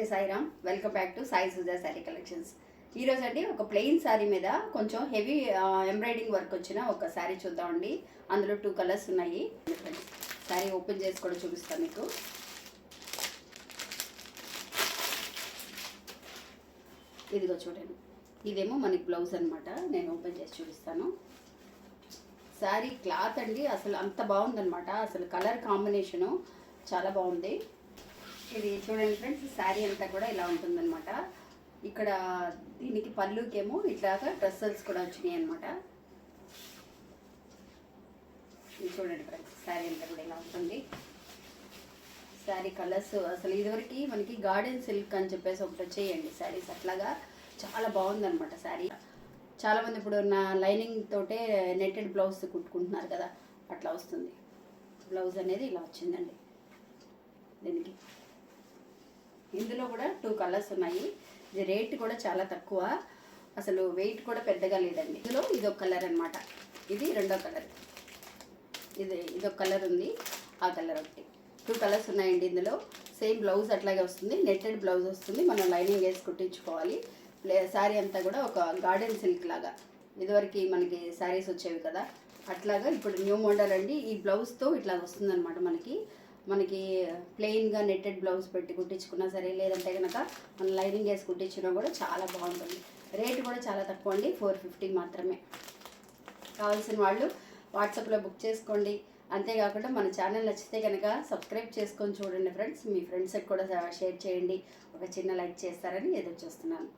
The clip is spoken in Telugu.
నమస్తే Sairam. Welcome back to Sai Suja sari collections ఈరోజు అండి ఒక ప్లెయిన్ శారీ మీద కొంచెం హెవీ ఎంబ్రాయిడింగ్ వర్క్ వచ్చిన ఒక శారీ చూద్దామండి అందులో టూ కలర్స్ ఉన్నాయి. శారీ ఓపెన్ చేసి కూడా చూపిస్తాను మీకు. ఇదిగో చూడండి. ఇదేమో మనకి బ్లౌజ్ అనమాట నేను ఓపెన్ చేసి చూపిస్తాను. శారీ క్లాత్ అండి. అసలు అంత బాగుందనమాట అసలు కలర్ కాంబినేషను చాలా బాగుంది. ఇది చూడండి ఫ్రెండ్స్ శారీ అంతా కూడా ఇలా ఉంటుందన్నమాట. ఇక్కడ దీనికి పళ్ళుకేమో ఇట్లాగా డ్రెస్సెస్ కూడా వచ్చినాయి అనమాట చూడండి ఫ్రెండ్స్ శారీ అంతా కూడా ఇలా ఉంటుంది. శారీ కలర్స్ అసలు ఇదివరకు మనకి గార్డెన్ సిల్క్ అని చెప్పేసి ఒకటి వచ్చేయండి శారీస్. అట్లాగా చాలా బాగుందన్నమాట శారీ. చాలామంది ఇప్పుడు నా లైనింగ్ తోటే నెట్టెడ్ బ్లౌజ్ కుట్టుకుంటున్నారు కదా అట్లా వస్తుంది. బ్లౌజ్ అనేది ఇలా వచ్చిందండి. దీనికి ఇందులో కూడా టూ కలర్స్ ఉన్నాయి. ఇది రేట్ కూడా చాలా తక్కువ. అసలు వెయిట్ కూడా పెద్దగా లేదండి. ఇందులో ఇదొక కలర్ అనమాట ఇది రెండో కలర్ ఇది ఇదొక కలర్ ఉంది. ఆ కలర్ ఒకటి. టూ కలర్స్ ఉన్నాయండి ఇందులో. సేమ్ బ్లౌజ్ అట్లాగే వస్తుంది. నెట్టెడ్ బ్లౌజ్ వస్తుంది. మనం లైనింగ్ వేసి కుట్టించుకోవాలి. శారీ అంతా కూడా ఒక గార్డెన్ సిల్క్ లాగా. ఇదివరకు మనకి శారీస్ వచ్చేవి కదా. అట్లాగా ఇప్పుడు న్యూ మోడల్ అండి. ఈ బ్లౌజ్తో ఇట్లా వస్తుందన్నమాట మనకి. మనకి ప్లెయిన్గా నెట్టెడ్ బ్లౌజ్ పెట్టి కుట్టించుకున్నా సరే లేదంటే కనుక మనం లైనింగ్ వేసి కుట్టించినా కూడా చాలా బాగుంటుంది. రేట్ కూడా చాలా తక్కువ అండి ఫోర్ ఫిఫ్టీ మాత్రమే. కావాల్సిన వాళ్ళు వాట్సాప్లో బుక్ చేసుకోండి. అంతేకాకుండా మన ఛానల్ నచ్చితే కనుక సబ్స్క్రైబ్ చేసుకొని చూడండి ఫ్రెండ్స్ మీ ఫ్రెండ్స్కి కూడా షేర్ చేయండి. ఒక చిన్న లైక్ చేస్తారని ఎదురు చూస్తున్నాను.